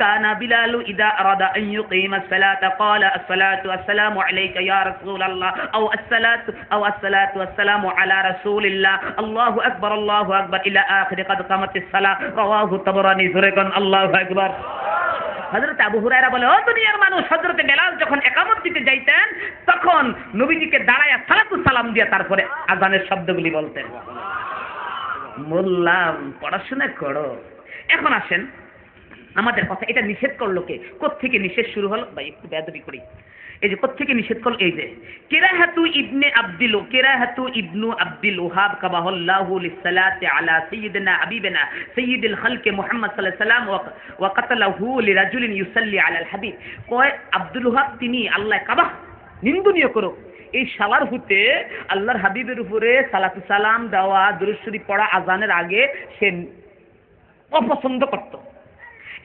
কানা বিলালু ইদা আরাদা আন ইউকিমা সালাতা ক্বালা আসসালাতু আসসালামু আলাইকা ইয়া রাসূলাল্লাহ আও আসসালাতু আও আসসালাতু আসসালামু আলা রাসূলিল্লাহ আল্লাহু আকবার আল্লাহু আকবার ইলা আখিরি কাদ কামাতিস সালাহ রাওয়াহু তাবরানি জোরে কোন আল্লাহু আকবার হজরত আবু হুরায়রা বলে, ও দুনিয়ার মানুষ হজরতে বেলাল যখন একামত দিতে যাইতেন, তখন নবীজিকে দাঁড়ায়া সালাতু সালাম দিয়ে তারপরে আজানের শব্দগুলি বলতেন। বললাম, পড়াশোনা করো। এখন আসেন। আমাদের কথা, এটা নিষেধ করল কে? কোত্থেকে নিষেধ শুরু হলো? ভাই, একটু বেদবি করি। এই যে, কোত্থেকে নিষেধ করল? এই যে কেরা কেরাহাতু ইবনে আব্দিল, কেরাহাতু ইবনু আব্দুল ওহাব কাবাহুল্লাহু লিসসালাতি আলা সাইয়্যিদিনা হাবিবিনা, সাইয়্যিদুল খালকে মুহাম্মদ সাল্লাল্লাহু আলাইহি সাল্লাম ওয়া কাতালাহু লিরাজুলিন ইউসাল্লি আলাল হাবিব। কয়, আব্দুল ওহাব, তিনি আল্লাহ কাবাহ নিন্দনীয় করুক। এই শালার হুতে আল্লাহর হাবিবের উপরে সালাতু সালাম দেওয়া, দুরূদ শরীফ পড়া আজানের আগে সে অপছন্দ করত।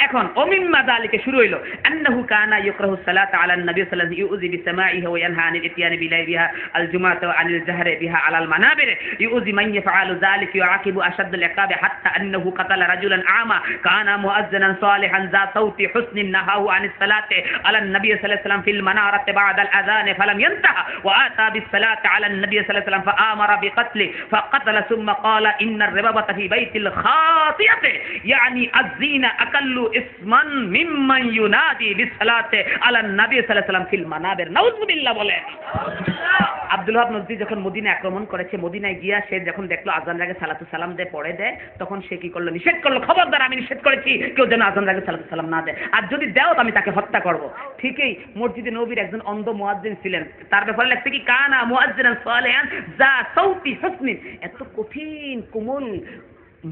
এখন অমিম্মা দালিকে শুরু হইল আন্নাহু কানা ইকরাহু সালাত আলা নবী সাল্লাল্লাহু আলাইহি ইউজি বিসামাইহি ওয়া ইয়ানহা আনিল ইতিয়ানি বিলাইলিহা আল জুমাতা ওয়া আনিল জাহরি বিহা আলা আল মানাবির ইউজি মান ইয়াফআলু যালিকা ইউআকিবু আশাদ্দ আল ইকাব হাত্তা আন্নাহু কাতালা রাজুলান আমা কানা মুআজ্জিনান সালিহান যা সাউতি হুসনিন নাহাহু আনিস সালাতি আলা নবী সাল্লাল্লাহু আলাইহি ওয়াসাল্লাম ফিল মানারাত বা'দা আল আযান ফালাম ينتهى وآتى بالصلاة على النبي صلى الله عليه وسلم فآمر بقتله فقتل ثم قال إن الربابة في بيت الخاطئة يعني الزين أقل ইসমান মিম্মান ইউনাদি লিসালাতে আলা নবী সাল্লাল্লাহু আলাইহি ফিল মানাবের। নাউজুবিল্লাহ বলেন আব্দুল হাব নজদি যখন মদিনা আক্রমণ করেছে, মদিনায় গিয়া সে যখন দেখল আজান আগে সালাতু সালাম দেয়, পড়ে দেয়, তখন সে কি করল? নিষেধ করল, খবরদার, আমি নিষেধ করেছি, কেউ যেন আজান আগে সালাতু সালাম না দেয়। আর যদি দেও, তো আমি তাকে হত্যা করব। ঠিকই মসজিদে নবীর একজন অন্ধ মুয়াজ্জিন ছিলেন। তার ব্যাপারে লাগছে কি, কানা মুয়াজ্জিনান সালেহান যা সৌতি হুসনিন। এত কঠিন, কোমল,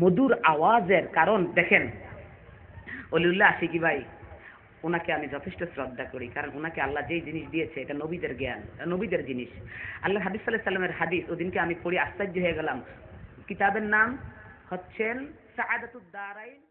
মধুর আওয়াজের কারণ, দেখেন অলিউল্লাহ আশিকি ভাই, ওনাকে আমি যথেষ্ট শ্রদ্ধা করি, কারণ ওনাকে আল্লাহ যেই জিনিস দিয়েছে, এটা নবীদের জ্ঞান নবীদের জিনিস। আল্লাহ হাদিস সাল্লাহ সাল্লামের হাদিস ওদিনকে আমি পড়ে আশ্চর্য হয়ে গেলাম। কিতাবের নাম হচ্ছেন সাআদাতুদ দারাইন